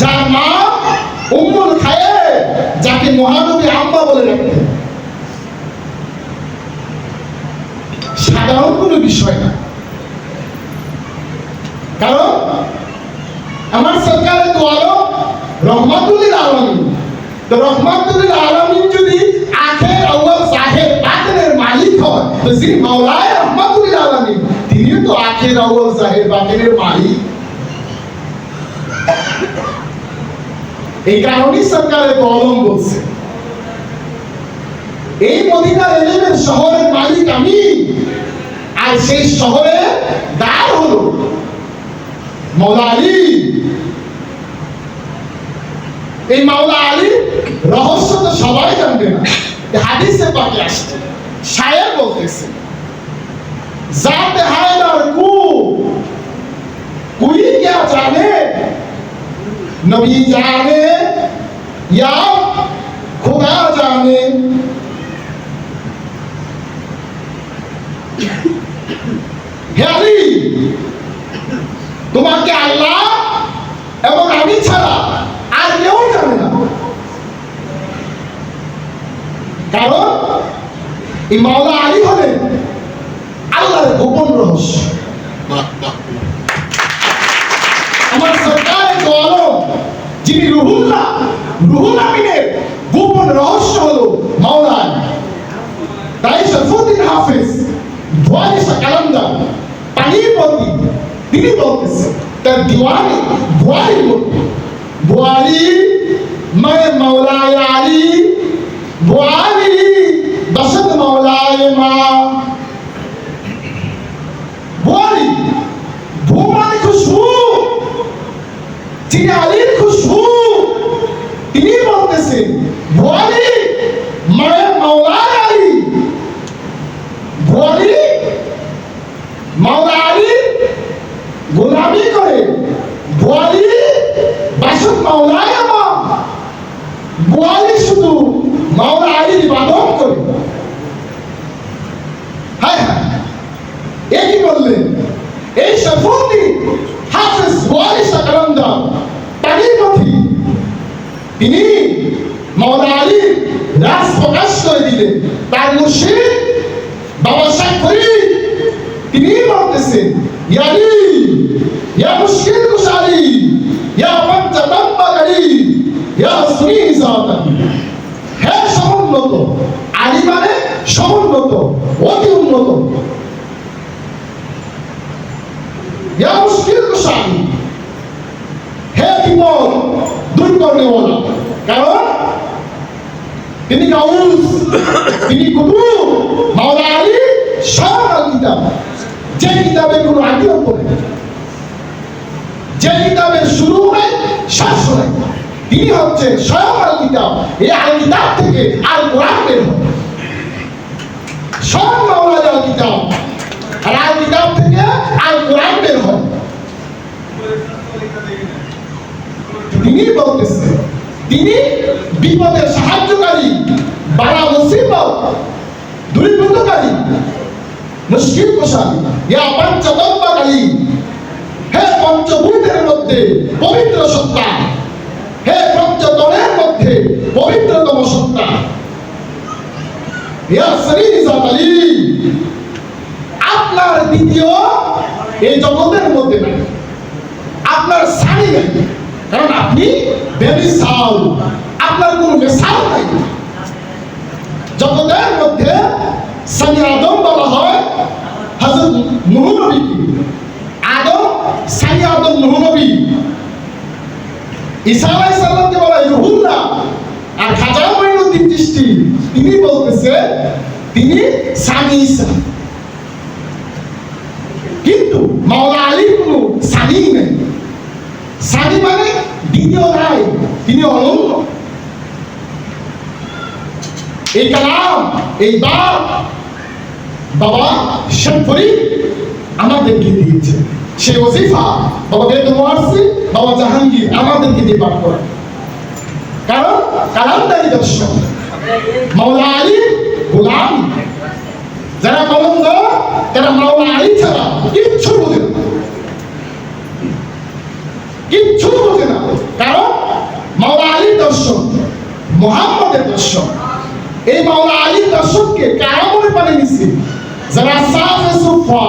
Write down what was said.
যার মা উম্মুল খায়ে যাকে মহানবী আম্মা বলে রাখতেন সাধারণ কোনো বিষয় না। কারণ আমার সরকারের তো আলো, রহমাতুল্লিল আলমিন। তো রহমাতুল্লিল আলমিন যদি আখের আউ্বাল সাহেব বাতিনের মালিক হয়, তো যিনি মাওলায় রহমাতুল্লিল আলমিন, তিনিও তো আখের আউ্বাল সাহেব বাতিনের মালিক। এই কারণেই সরকারে কলম বলছে। এই মদিনার এলেমের শহরের মালিক আমি, আর সেই শহরে দার হল মৌলা আলী। এই মাওলা আলী রহস্য তো সবাই জানবে না। হাদিসে পাকে আসছে সায়ের বলতেছে যাতে হায় কু কুই কে নবী জানে, ইয়া খোদা জানে। তোমাকে আল্লাহ এবং আমি ছাড়া আর কেউ জানে না। কারণ এই মাওলা আলী হলেন আল্লাহর গোপন রহস্য। আমার যিনি রুহুল্লাহ রুহুল আমিনের গোপন রহস্য হলো মাওলা আলী তাই শরফুদ্দিন হাফেজ ভুয়ালিশা কালান্দার পানির প্রতি তিনি বলতেছেন তার দিওয়ানি ভুয়ালির মধ্যে ভুয়ালি मैं मौलाय आली बुआली बसत मौलाय माँ बुआली ভূমানি খুশবু যিনি শরফুদ্দিন হাফেজ ওয়ালি সাকারান্দা পানিপথি তিনি মাওলা আলী রাজ প্রকাশ করে দিলেন। তার মুর্শিদ বাবা সাহেব ফরিদ, তিনি বলতেছেন ইয়ালি ইয়া মুশকিল কুশালি ইয়া পঞ্চতম্বা গাড়ি, ইয়া সুনি জাতান হে সমুন্নত। আলী মানে সমুন্নত, অতি উন্নত। ইয়া মুশকিল কুশালি হে বিপদ দূর করতে বলা কারণ তিনি গাউস তিনি কুতু মাওলা আলী সব কিতাব যে কিতাবে কোনো আদিও পড়ে যে কিতাবের শুরু নাই শেষ নাই তিনি হচ্ছেন স্বয়ং আল কিতাব এই আল কিতাব থেকে আল কোরআন বের হয় স্বয়ং মাওলা আল কিতাব আর আল কিতাব থেকে আল কোরআন বের হয় তিনি বলতেছেন তিনি বিপদের সাহায্যকারী বাড়া মুসিবত দূরীভূতকারী মুশকিল কোশালী ইয়া পঞ্চদম্বাকালী হে পঞ্চভূতের মধ্যে পবিত্র সত্তা। হে পঞ্চতনের মধ্যে পবিত্রতম সত্তা। ইয়া শরীর জাতালি আপনার দ্বিতীয় এই জগতের মধ্যে নাই। আপনার সানি নাই। আপনি বেমিসাল আপনার কোনো মেসাল নাই। জগতের মধ্যে সানি আদম বলা হয় হযরত নূহ আদম, সানি আদম, নূহ ঈসা আলাইহিস সালামকে বলা হয় আর খাজা মাইনুদ্দিন চিশতি, তিনি বলতেছে, তিনি সানি ঈসা। কিন্তু মাওলা আলীর কোনো সানি নেই। সানি মানে দ্বিতীয় তিনি এই কালাম, এই বাপ, বাবা আমাদেরকে দিয়েছে। বাবা বেদ মোয়ার্সি বাবা জাহাঙ্গীর আমাদেরকে দিয়ে পাঠ করে কারণ কালামদারি দর্শন মাওলা আলী গোলাম। যারা কলম তারা মাওলা আলী ছাড়া কিচ্ছু কিচ্ছু বোঝে না কারণ মোহাম্মদের দর্শক। এই মাওলা আলীর দর্শককে কারা পানি নিছে যারা সুফা